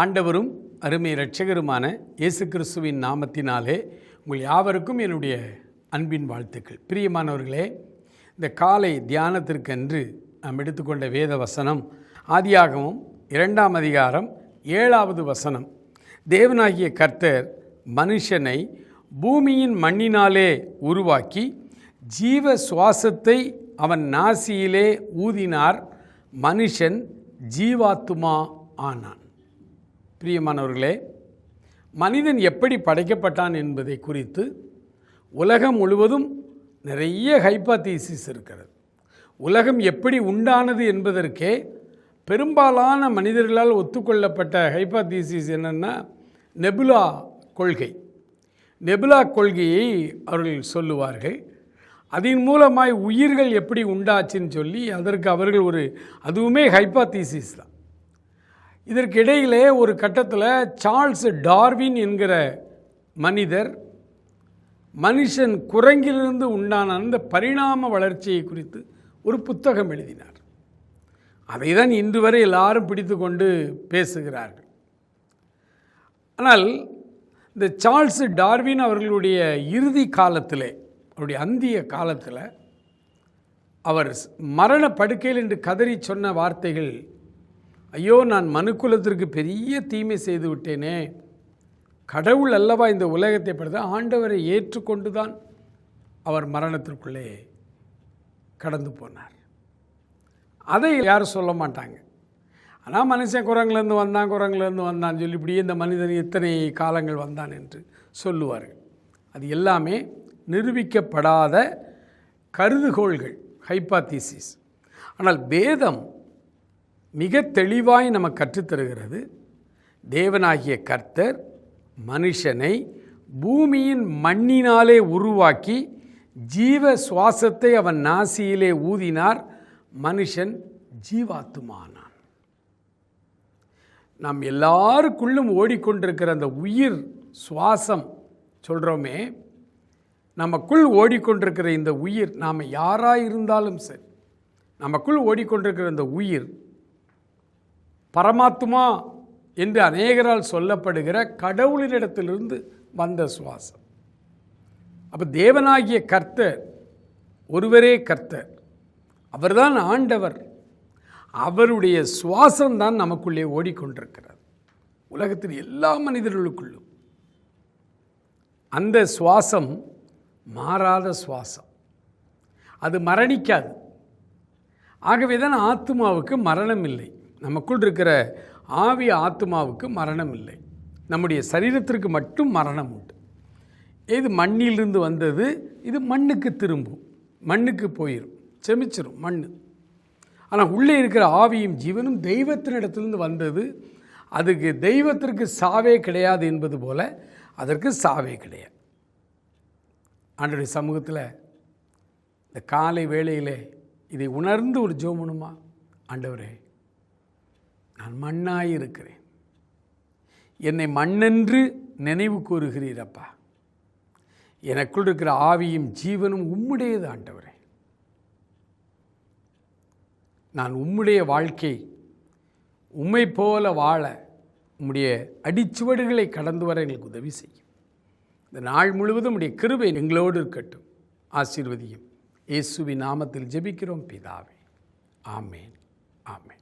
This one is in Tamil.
ஆண்டவரும் அருமை இரட்சகருமான இயேசு கிறிஸ்துவின் நாமத்தினாலே உங்கள் யாவருக்கும் என்னுடைய அன்பின் வாழ்த்துக்கள். பிரியமானவர்களே இந்த காலை தியானத்திற்கென்று நாம் எடுத்துக்கொண்ட வேத வசனம் ஆதியாகவும் இரண்டாம் அதிகாரம் ஏழாவது வசனம். தேவனாகிய கர்த்தர் மனுஷனை பூமியின் மண்ணினாலே உருவாக்கி ஜீவ சுவாசத்தை அவன் நாசியிலே ஊதினார். மனுஷன் ஜீவாத்துமா ஆனான். பிரியமானவர்களே மனிதன் எப்படி படைக்கப்பட்டான் என்பதை குறித்து உலகம் முழுவதும் நிறைய ஹைப்பாத்தீசிஸ் இருக்கிறது. உலகம் எப்படி உண்டானது என்பதற்கே பெரும்பாலான மனிதர்களால் ஒத்துக்கொள்ளப்பட்ட ஹைப்பாத்தீசிஸ் என்னென்னா நெபுலா கொள்கை. நெபுலா கொள்கையை அவர்கள் சொல்லுவார்கள். அதன் மூலமாய் உயிர்கள் எப்படி உண்டாச்சுன்னு சொல்லி அதற்கு அவர்கள் ஒரு அதுவுமே ஹைப்பாத்தீசிஸ் தான். இதற்கு இடையிலே ஒரு கட்டத்தில் சார்ல்ஸ் டார்வின் என்கிற மனிதர் மனுஷன் குரங்கிலிருந்து உண்டான அந்த பரிணாம வளர்ச்சியை குறித்து ஒரு புத்தகம் எழுதினார். அதை தான் இன்று வரை எல்லாரும் பிடித்து கொண்டு பேசுகிறார்கள். ஆனால் இந்த சார்ல்ஸ் டார்வின் அவர்களுடைய இறுதி காலத்திலே அவருடைய அந்திய காலத்தில் அவர் மரண படுக்கையில் என்று கதறி சொன்ன வார்த்தைகள் ஐயோ நான் மனுக்குலத்திற்கு பெரிய தீமை செய்து விட்டேனே. கடவுள் அல்லவா இந்த உலகத்தை படுத்த ஆண்டவரை ஏற்றுக்கொண்டு தான் அவர் மரணத்திற்குள்ளே கடந்து போனார். அதை யாரும் சொல்ல மாட்டாங்க. ஆனால் மனுஷன் குரங்குலேருந்து வந்தான் குரங்குலேருந்து வந்தான் சொல்லி இப்படியே இந்த மனிதன் எத்தனை காலங்கள் வந்தான் என்று சொல்லுவார்கள். அது எல்லாமே நிரூபிக்கப்படாத கருதுகோள்கள் ஹைப்பாத்தீசிஸ் ஆனால் வேதம் மிக தெளிவாய் நமக்கு கற்றுத்தருகிறது. தேவனாகிய கர்த்தர் மனுஷனை பூமியின் மண்ணினாலே உருவாக்கி ஜீவ சுவாசத்தை அவன் நாசியிலே ஊதினார். மனுஷன் ஜீவாத்துமானான். நாம் எல்லாருக்குள்ளும் ஓடிக்கொண்டிருக்கிற அந்த உயிர் சுவாசம் சொல்கிறோமே நமக்குள் ஓடிக்கொண்டிருக்கிற இந்த உயிர் நாம் யாராக இருந்தாலும் சரி நமக்குள் ஓடிக்கொண்டிருக்கிற இந்த உயிர் பரமாத்மா என்று அநேகரால் சொல்லப்படுகிற கடவுளினிடத்திலிருந்து வந்த சுவாசம். அப்போ தேவனாகிய கர்த்தர் ஒருவரே கர்த்தர். அவர்தான் ஆண்டவர். அவருடைய சுவாசம் தான் நமக்குள்ளே ஓடிக்கொண்டிருக்கிறார் உலகத்தில் எல்லா மனிதர்களுக்குள்ளும். அந்த சுவாசம் மாறாத சுவாசம். அது மரணிக்காது. ஆகவே தான் ஆத்மாவுக்கு மரணம் இல்லை. நமக்குள் இருக்கிற ஆவி ஆத்மாவுக்கு மரணம் இல்லை நம்முடைய சரீரத்திற்கு மட்டும் மரணம் உண்டு. இது மண்ணிலிருந்து வந்தது இது மண்ணுக்கு திரும்பும். மண்ணுக்கு போயிடும் செமிச்சிரும் மண் ஆனால் உள்ளே இருக்கிற ஆவியும் ஜீவனும் தெய்வத்தினிடத்திலிருந்து வந்தது. அதுக்கு தெய்வத்திற்கு சாவே கிடையாது என்பது போல அதற்கு சாவே கிடையாது. ஆண்டுடைய சமூகத்தில் இந்த காலை வேளையிலே இதை உணர்ந்து ஒரு ஜோமனுமா? ஆண்டவரே நான் மண்ணாயிருக்கிறேன் என்னை மண்ணென்று நினைவு கூறுகிறீரப்பா. எனக்குள் இருக்கிற ஆவியும் ஜீவனும் உம்முடையது ஆண்டவரே. நான் உம்முடைய வாழ்க்கை உம்மை போல வாழ உம்முடைய அடிச்சுவடுகளை கடந்து வர எங்களுக்கு உதவி செய்யும். இந்த நாள் முழுவதும் உடைய கிருபை எங்களோடு இருக்கட்டும். ஆசீர்வதியும். இயேசுவின் நாமத்தில் ஜெபிக்கிறோம் பிதாவே. ஆமேன். ஆமேன்.